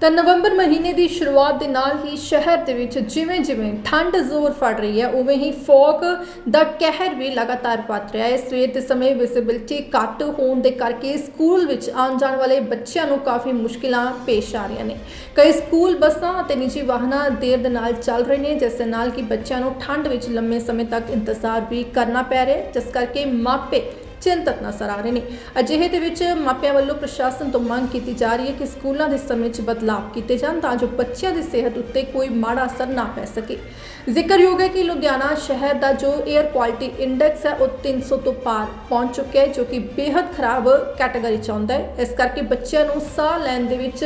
ਤਾਂ ਨਵੰਬਰ ਮਹੀਨੇ ਦੀ ਸ਼ੁਰੂਆਤ ਦੇ ਨਾਲ ਹੀ ਸ਼ਹਿਰ ਦੇ ਵਿੱਚ ਜਿਵੇਂ-ਜਿਵੇਂ ਠੰਡ ਜ਼ੋਰ ਫੜ ਰਹੀ ਹੈ, ਉਵੇਂ ਹੀ ਫੌਗ ਦਾ ਕਹਿਰ ਵੀ ਲਗਾਤਾਰ ਵੱਧ ਰਿਹਾ ਹੈ। ਸਵੇਰ ਦੇ ਸਮੇਂ ਵਿਜ਼ਿਬਿਲਟੀ ਘੱਟ ਹੋਣ ਦੇ ਕਰਕੇ ਸਕੂਲ ਵਿੱਚ ਆਉਣ ਜਾਣ ਵਾਲੇ ਬੱਚਿਆਂ ਨੂੰ ਕਾਫੀ ਮੁਸ਼ਕਿਲਾਂ ਪੇਸ਼ ਆ ਰਹੀਆਂ ਨੇ। ਕਈ ਸਕੂਲ ਬੱਸਾਂ ਅਤੇ ਨਿੱਜੀ ਵਾਹਨਾਂ ਦੇਰ ਦੇ ਨਾਲ ਚੱਲ ਰਹੇ ਨੇ, ਜਿਸ ਦੇ ਨਾਲ ਕਿ ਬੱਚਿਆਂ ਨੂੰ ਠੰਡ ਵਿੱਚ ਲੰਮੇ ਸਮੇਂ ਤੱਕ ਇੰਤਜ਼ਾਰ ਵੀ ਕਰਨਾ ਪੈ ਰਿਹਾ ਹੈ। ਜਿਸ ਕਰਕੇ ਮਾਪੇ ਚਿੰਤਤ ਨਜ਼ਰ ਆ ਰਹੇ ਨੇ। ਅਜਿਹੇ ਦੇ ਵਿੱਚ ਮਾਪਿਆਂ ਵੱਲੋਂ ਪ੍ਰਸ਼ਾਸਨ ਤੋਂ ਮੰਗ ਕੀਤੀ ਜਾ ਰਹੀ ਹੈ ਕਿ ਸਕੂਲਾਂ ਦੇ ਸਮੇਂ 'ਚ ਬਦਲਾਅ ਕੀਤੇ ਜਾਣ ਤਾਂ ਜੋ ਬੱਚਿਆਂ ਦੀ ਸਿਹਤ ਉੱਤੇ ਕੋਈ ਮਾੜਾ ਅਸਰ ਨਾ ਪੈ ਸਕੇ। ਜ਼ਿਕਰਯੋਗ ਹੈ ਕਿ ਲੁਧਿਆਣਾ ਸ਼ਹਿਰ ਦਾ ਜੋ 에ਅਰ ਕੁਆਲਿਟੀ ਇੰਡੈਕਸ ਹੈ, ਉਹ 300 ਤੋਂ ਪਾਰ ਪਹੁੰਚ ਚੁੱਕਿਆ ਹੈ, ਜੋ ਕਿ ਬੇਹੱਦ ਖਰਾਬ ਕੈਟਾਗਰੀ 'ਚ ਆਉਂਦਾ ਹੈ। ਇਸ ਕਰਕੇ ਬੱਚਿਆਂ ਨੂੰ ਸਾਹ ਲੈਣ ਦੇ ਵਿੱਚ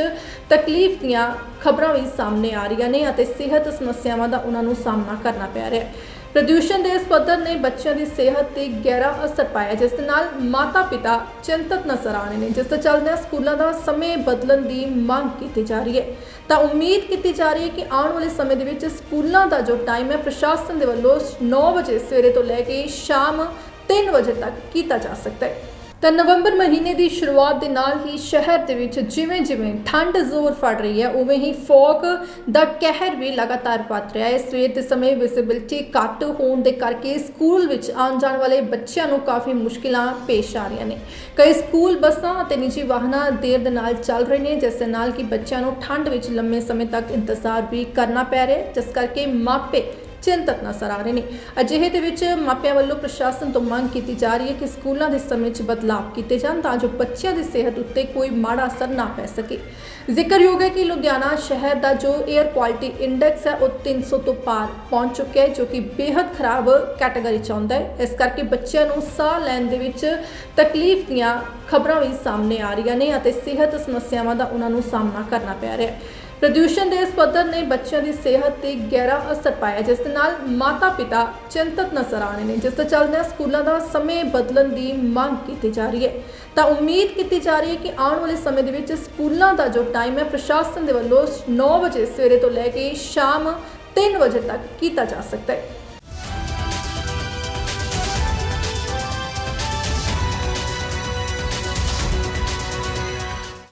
ਤਕਲੀਫ ਦੀਆਂ ਖਬਰਾਂ ਵੀ ਸਾਹਮਣੇ ਆ ਰਹੀਆਂ ਨੇ ਅਤੇ ਸਿਹਤ ਸਮੱਸਿਆਵਾਂ ਦਾ ਉਹਨਾਂ ਨੂੰ ਸਾਹਮਣਾ ਕਰਨਾ ਪੈ ਰਿਹਾ ਹੈ। ਪ੍ਰਦੂਸ਼ਣ ਦੇ ਇਸ ਪੱਧਰ ਨੇ ਬੱਚਿਆਂ ਦੀ ਸਿਹਤ ਤੇ ਗਹਿਰਾ ਅਸਰ ਪਾਇਆ, ਜਿਸ ਦੇ ਨਾਲ ਮਾਤਾ-ਪਿਤਾ ਚਿੰਤਤ ਨਜ਼ਰ ਆ ਰਹੇ ਨੇ, ਜਿਸ ਤੋਂ ਚੱਲਦਿਆਂ ਸਕੂਲਾਂ ਦਾ ਸਮੇਂ ਬਦਲਣ ਦੀ ਮੰਗ ਕੀਤੀ ਜਾ ਰਹੀ ਹੈ। ਤਾਂ ਉਮੀਦ ਕੀਤੀ ਜਾ ਰਹੀ ਹੈ ਕਿ ਆਉਣ ਵਾਲੇ ਸਮੇਂ ਦੇ ਵਿੱਚ ਸਕੂਲਾਂ ਦਾ ਜੋ ਟਾਈਮ ਹੈ, ਪ੍ਰਸ਼ਾਸਨ ਦੇ ਵੱਲੋਂ 9 ਵਜੇ ਸਵੇਰੇ ਤੋਂ ਲੈ ਕੇ ਸ਼ਾਮ 3 ਵਜੇ ਤੱਕ ਕੀਤਾ ਜਾ ਸਕਦਾ ਹੈ। ਤਾਂ ਨਵੰਬਰ ਮਹੀਨੇ ਦੀ ਸ਼ੁਰੂਆਤ ਦੇ ਨਾਲ ਹੀ ਸ਼ਹਿਰ ਦੇ ਵਿੱਚ ਜਿਵੇਂ-ਜਿਵੇਂ ਠੰਡ ਜ਼ੋਰ ਫੜ ਰਹੀ ਹੈ, ਉਵੇਂ ਹੀ ਫੌਗ ਦਾ ਕਹਿਰ ਵੀ ਲਗਾਤਾਰ ਵੱਧ ਰਿਹਾ ਹੈ। ਸਵੇਰ ਦੇ ਸਮੇਂ ਵਿਜ਼ਿਬਿਲਟੀ ਘੱਟ ਹੋਣ ਦੇ ਕਰਕੇ ਸਕੂਲ ਵਿੱਚ ਆਉਣ ਜਾਣ ਵਾਲੇ ਬੱਚਿਆਂ ਨੂੰ ਕਾਫੀ ਮੁਸ਼ਕਿਲਾਂ ਪੇਸ਼ ਆ ਰਹੀਆਂ ਨੇ। ਕਈ ਸਕੂਲ ਬੱਸਾਂ ਅਤੇ ਨਿੱਜੀ ਵਾਹਨਾਂ ਦੇਰ ਦੇ ਨਾਲ ਚੱਲ ਰਹੇ ਨੇ, ਜਿਸ ਦੇ ਨਾਲ ਕਿ ਬੱਚਿਆਂ ਨੂੰ ਠੰਡ ਵਿੱਚ ਲੰਮੇ ਸਮੇਂ ਤੱਕ ਇੰਤਜ਼ਾਰ ਵੀ ਕਰਨਾ ਪੈ ਰਿਹਾ ਜਿਸ ਕਰਕੇ ਮਾਪੇ ਚਿੰਤਤ ਨਜ਼ਰ ਆ ਰਹੇ ਨੇ। ਅਜਿਹੇ ਦੇ ਵਿੱਚ ਮਾਪਿਆਂ ਵੱਲੋਂ ਪ੍ਰਸ਼ਾਸਨ ਤੋਂ ਮੰਗ ਕੀਤੀ ਜਾ ਰਹੀ ਹੈ ਕਿ ਸਕੂਲਾਂ ਦੇ ਸਮੇਂ 'ਚ ਬਦਲਾਅ ਕੀਤੇ ਜਾਣ ਤਾਂ ਜੋ ਬੱਚਿਆਂ ਦੀ ਸਿਹਤ ਉੱਤੇ ਕੋਈ ਮਾੜਾ ਅਸਰ ਨਾ ਪੈ ਸਕੇ। ਜ਼ਿਕਰਯੋਗ ਹੈ ਕਿ ਲੁਧਿਆਣਾ ਸ਼ਹਿਰ ਦਾ ਜੋ 에ਅਰ ਕੁਆਲਿਟੀ ਇੰਡੈਕਸ ਹੈ, ਉਹ 300 ਤੋਂ ਪਾਰ ਪਹੁੰਚ ਚੁੱਕਿਆ ਹੈ, ਜੋ ਕਿ ਬੇਹੱਦ ਖਰਾਬ ਕੈਟਾਗਰੀ 'ਚ ਆਉਂਦਾ ਹੈ। ਇਸ ਕਰਕੇ ਬੱਚਿਆਂ ਨੂੰ ਸਾਹ ਲੈਣ ਦੇ ਵਿੱਚ ਤਕਲੀਫ ਦੀਆਂ ਖਬਰਾਂ ਵੀ ਸਾਹਮਣੇ ਆ ਰਹੀਆਂ ਨੇ ਅਤੇ ਸਿਹਤ ਸਮੱਸਿਆਵਾਂ ਦਾ ਉਹਨਾਂ ਨੂੰ ਸਾਹਮਣਾ ਕਰਨਾ ਪੈ ਰਿਹਾ ਹੈ। ਪ੍ਰਦੂਸ਼ਣ ਦੇ ਇਸ ਪੱਧਰ ਨੇ ਬੱਚਿਆਂ ਦੀ ਸਿਹਤ ਤੇ ਗਹਿਰਾ ਅਸਰ ਪਾਇਆ, ਜਿਸ ਦੇ ਨਾਲ ਮਾਤਾ-ਪਿਤਾ ਚਿੰਤਤ ਨਜ਼ਰ ਆ ਰਹੇ ਨੇ। ਜਿਸ ਦੇ ਚੱਲਦਿਆਂ ਸਕੂਲਾਂ ਦਾ ਸਮੇਂ ਬਦਲਣ ਦੀ ਮੰਗ ਕੀਤੀ ਜਾ ਰਹੀ ਹੈ। ਤਾਂ ਉਮੀਦ ਕੀਤੀ ਜਾ ਰਹੀ ਹੈ ਕਿ ਆਉਣ ਵਾਲੇ ਸਮੇਂ ਦੇ ਵਿੱਚ ਸਕੂਲਾਂ ਦਾ ਜੋ ਟਾਈਮ ਹੈ, ਪ੍ਰਸ਼ਾਸਨ ਦੇ ਵੱਲੋਂ 9 ਵਜੇ ਸਵੇਰੇ ਤੋਂ ਲੈ ਕੇ ਸ਼ਾਮ 3 ਵਜੇ ਤੱਕ ਕੀਤਾ ਜਾ ਸਕਦਾ ਹੈ।